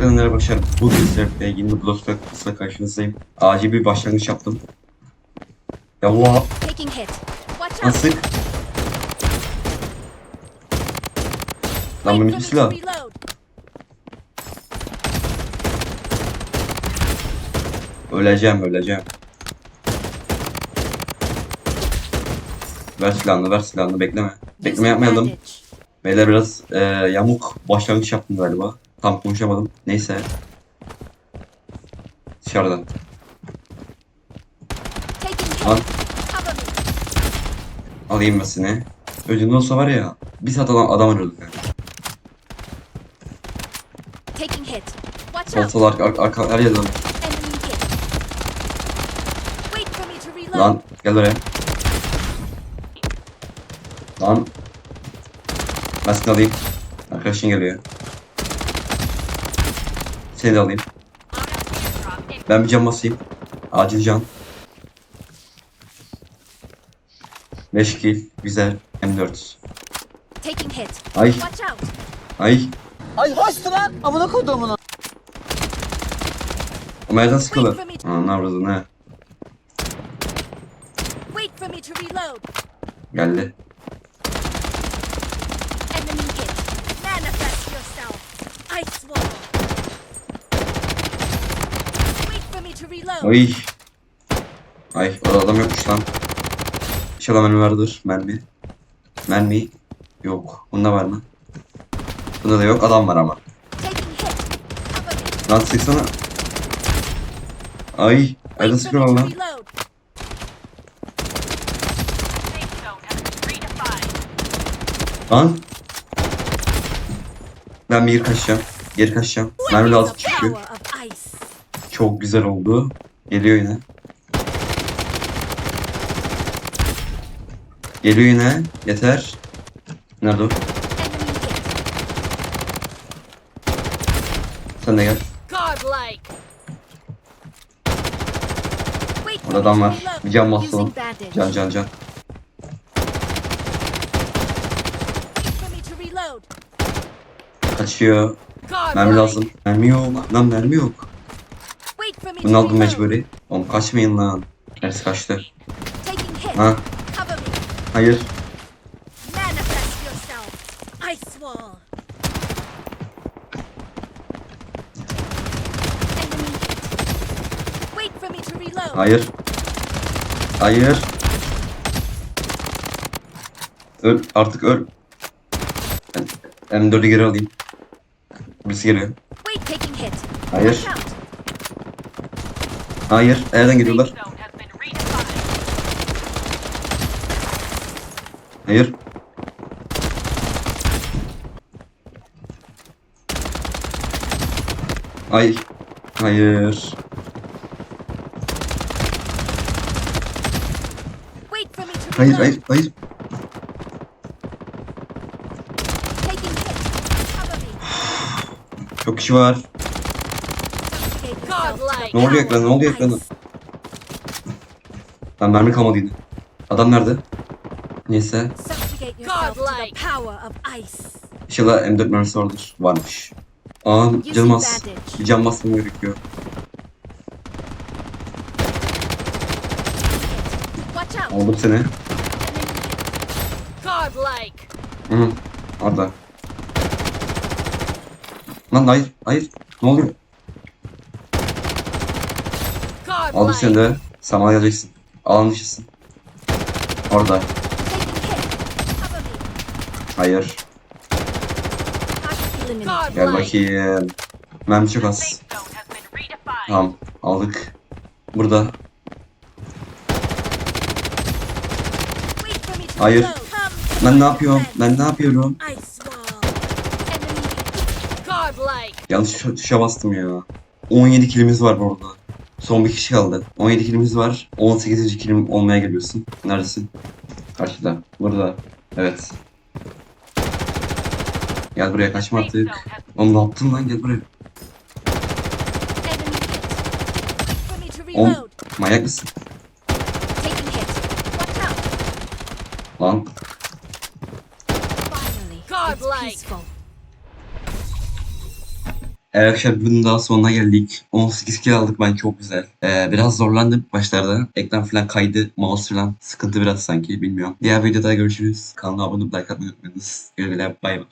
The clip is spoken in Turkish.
Tekrardan merhaba arkadaşlar. Bu sizlerle yeni Bloodstack'la karşınızdayım. Acil bir başlangıç yaptım. Yallah nasıl? Lan for bir silah? Öleceğim öleceğim. Ver silahını ver silahını bekleme. Bekleme yapmayalım. Beyler biraz e, yamuk başlangıç yaptım galiba. Tam konuşamadım. Neyse. Dışarıdan. Al. Alayım ben seni. Ödümde olsa var ya. Bir saat adam, adam arıyorduk yani. Sol arka, arka, arka her yerden. Lan gel oraya. Lan. Ben seni alayım. Arkadaşın geliyor. Seni de alayım. Ben bir cam basayım. Acil can. 5 kill. Güzel. M4. Taking hit. Ay. Watch out. Ay. Ay hoştu lan. Amına koduğumun. Ama nereden sıkılır? Aa ne yapıyorsun reload. Geldi. Ay. Ay orada adam yokmuş lan. İnşallah mermi vardır. Mermi. Mermi. Yok. Bunda var mı? Bunda da yok. Adam var ama. Lan sıksana. Ay. Me sıkıyor to lan? Ben bir kaçacağım. Geri kaçacağım. Mermi lazım çünkü. Çok güzel oldu. Geliyor yine. Geliyor yine. Yeter. Nerede o? Sen de gel. Orada adam var. Bir can bastı bandage. Can can can. Kaçıyor. Mermi lazım. Mermi yok. Lan mermi yok. Bunu aldım mecburi. Oğlum kaçmayın lan. Neresi kaçtı? Ha? Hayır. Hayır. Hayır. Öl. Artık öl. Ben M4'ü geri alayım. Birisi geliyor. Hayır. Hayır. Nereden geliyorlar? Hayır. Ay. Hayır. Hayır, hayır, hayır. Çok kişi var. Ne oluyor power ekran? Ne oluyor ice. Ben mermi kalmadı yine. Adam nerede? Neyse. İnşallah M4 mermisi vardır. Varmış. Aa canım az. Bir can basmam gerekiyor. Watch out. Aldım seni. Godlike. Hı. Orada. Lan hayır. Hayır. Ne oluyor? Aldım seni de. Sana geleceksin. Alan dışısın. Orada. Hayır. Gel bakayım. Mermi çok az. Tamam. Aldık. Burada. Hayır. Ben ne yapıyorum? Ben ne yapıyorum? Yanlış tuşa- bastım ya. 17 kilimiz var bu arada. Son bir kişi kaldı. 17 kilimiz var. 18. kilim olmaya geliyorsun. Neredesin? Karşıda. Burada. Evet. Gel buraya kaçma artık. Oğlum ne yaptın lan gel buraya. Oğlum manyak mısın? Lan Finally. Godlike. Evet arkadaşlar bunun daha sonuna geldik. 18 kill aldık ben çok güzel. Ee, biraz zorlandım başlarda. Ekran falan kaydı. Mouse falan sıkıntı biraz sanki bilmiyorum. Diğer videoda görüşürüz. Kanala abone olup like atmayı unutmayınız. Güle bay bay.